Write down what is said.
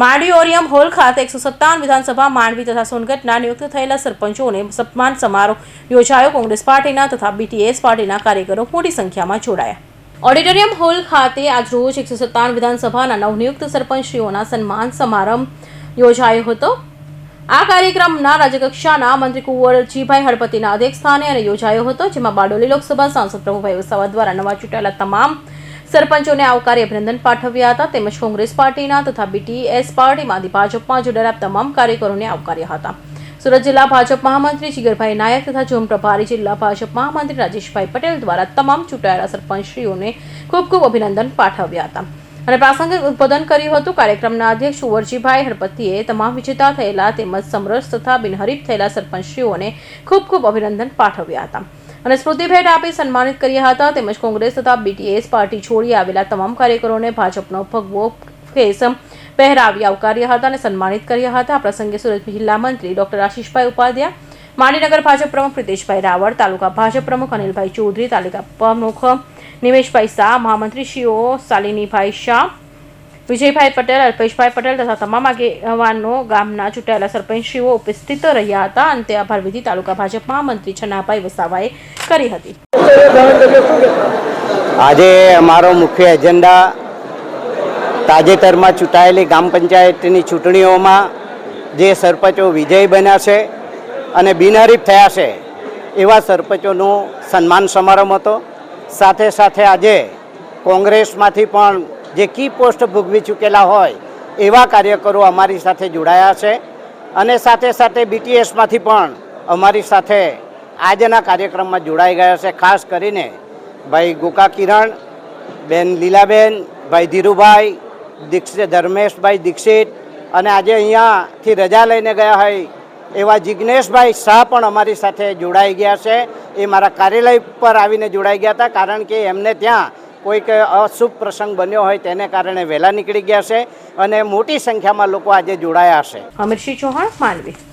Mandvi ઓરિયમ hall ખાતે એકસો સત્તાવન વિધાનસભા માંડવી તથા સોનગઢના નિયુક્ત થયેલા સરપંચોને સન્માન સમારોહ યોજાયો. કોંગ્રેસ પાર્ટીના તથા બીટીએસ પાર્ટીના કાર્યકરો મોટી સંખ્યામાં જોડાયા. ઓડિટોરિયમ હોલ ખાતે આજરોજ એકસો સત્તાવન વિધાનસભાના નવનિયુક્ત સરપંચશ્રીઓના સન્માન સમારંભ યોજાયો હતો. આ કાર્યક્રમના રાજ્યકક્ષાના મંત્રી કુંવરજીભાઈ હળપતિના અધ્યક્ષસ્થાને અને યોજાયો હતો, જેમાં બારડોલી લોકસભા સાંસદ પ્રભુભાઈ વસાવા દ્વારા નવા ચૂંટાયેલા તમામ સરપંચોને આવકારી અભિનંદન પાઠવ્યા હતા. તેમજ કોંગ્રેસ પાર્ટીના તથા બીટીએસ પાર્ટીમાંથી ભાજપમાં જોડાયેલા તમામ કાર્યકરોને આવકાર્યા હતા. સુરત જિલ્લા ભાજપ મહામંત્રી જીગરભાઈ નાયક તથા ઝોન પ્રભારી જિલ્લા ભાજપ મહામંત્રી રાજેશભાઈ પટેલ દ્વારા તમામ ચૂંટાયેલા સરપંચશ્રીઓને ખૂબ ખૂબ અભિનંદન પાઠવ્યા હતા. અને પ્રાસંગિક ઉદબોધન કર્યું હતું. કાર્યક્રમના અધ્યક્ષ કુંવરજીભાઈ હળપતિએ તમામ વિજેતા થયેલા તેમજ સમરસ તથા બિનહરીફ થયેલા સરપંચશ્રીઓને ખૂબ ખૂબ અભિનંદન પાઠવ્યા હતા. અને સ્મૃતિ ભેટ આપી સન્માનિત કર્યા હતા. તેમજ કોંગ્રેસ તથા બીટીએસ પાર્ટી છોડી આવેલા તમામ કાર્યકરોને ભાજપનો ભગવો કેસ પહેરાવી આવકાર્યા હતા અને સન્માનિત કર્યા હતા. આ પ્રસંગે સુરત જિલ્લા મંત્રી ડોક્ટર આશીષભાઈ ઉપાધ્યાય, માંડીનગર ભાજપ પ્રમુખ પ્રિતેશભાઈ રાવળ, તાલુકા ભાજપ પ્રમુખ અનિલભાઈ ચૌધરી, તાલુકા પ્રમુખ નિમેશભાઈ શાહ, મહામંત્રીશ્રીઓ શાલિનીભાઈ શાહ વિજયભાઈ પટેલ, અલ્પેશભાઈ પટેલ તથા તમામ આગેવાનો ગામના ચૂંટાયેલા સરપંચશ્રીઓ ઉપસ્થિત રહ્યા હતા. અને તે આભાર વિધિ તાલુકા ભાજપ મહામંત્રી છનાભાઈ વસાવાએ કરી હતી. આજે અમારો મુખ્ય એજન્ડા તાજેતરમાં ચૂંટાયેલી ગ્રામ પંચાયતની ચૂંટણીઓમાં જે સરપંચો વિજય બન્યા છે અને બિનહરીફ થયા છે, એવા સરપંચોનું સન્માન સમારંભ હતો. સાથે સાથે આજે કોંગ્રેસમાંથી પણ જે કી પોસ્ટ ભોગવી ચૂકેલા હોય, એવા કાર્યકરો અમારી સાથે જોડાયા છે. અને સાથે સાથે બીટીએસમાંથી પણ અમારી સાથે આજના કાર્યક્રમમાં જોડાઈ ગયા છે. ખાસ કરીને ભાઈ ગોકા કિરણ, બેન લીલાબેન, ભાઈ ધીરુભાઈ, દીક્ષિત ધર્મેશભાઈ દીક્ષિત અને આજે અહીંયાથી રજા લઈને ગયા હોય એવા જિજ્ઞેશભાઈ શાહ પણ અમારી સાથે જોડાઈ ગયા છે. એ મારા કાર્યાલય પર આવીને જોડાઈ ગયા હતા, કારણ કે એમને ત્યાં કોઈક અશુભ પ્રસંગ બન્યો હોય તેને કારણે વહેલા નીકળી ગયા છે અને મોટી સંખ્યામાં લોકો આજે જોડાયા છે. અમીરસિંહ ચૌહાણ માંડવી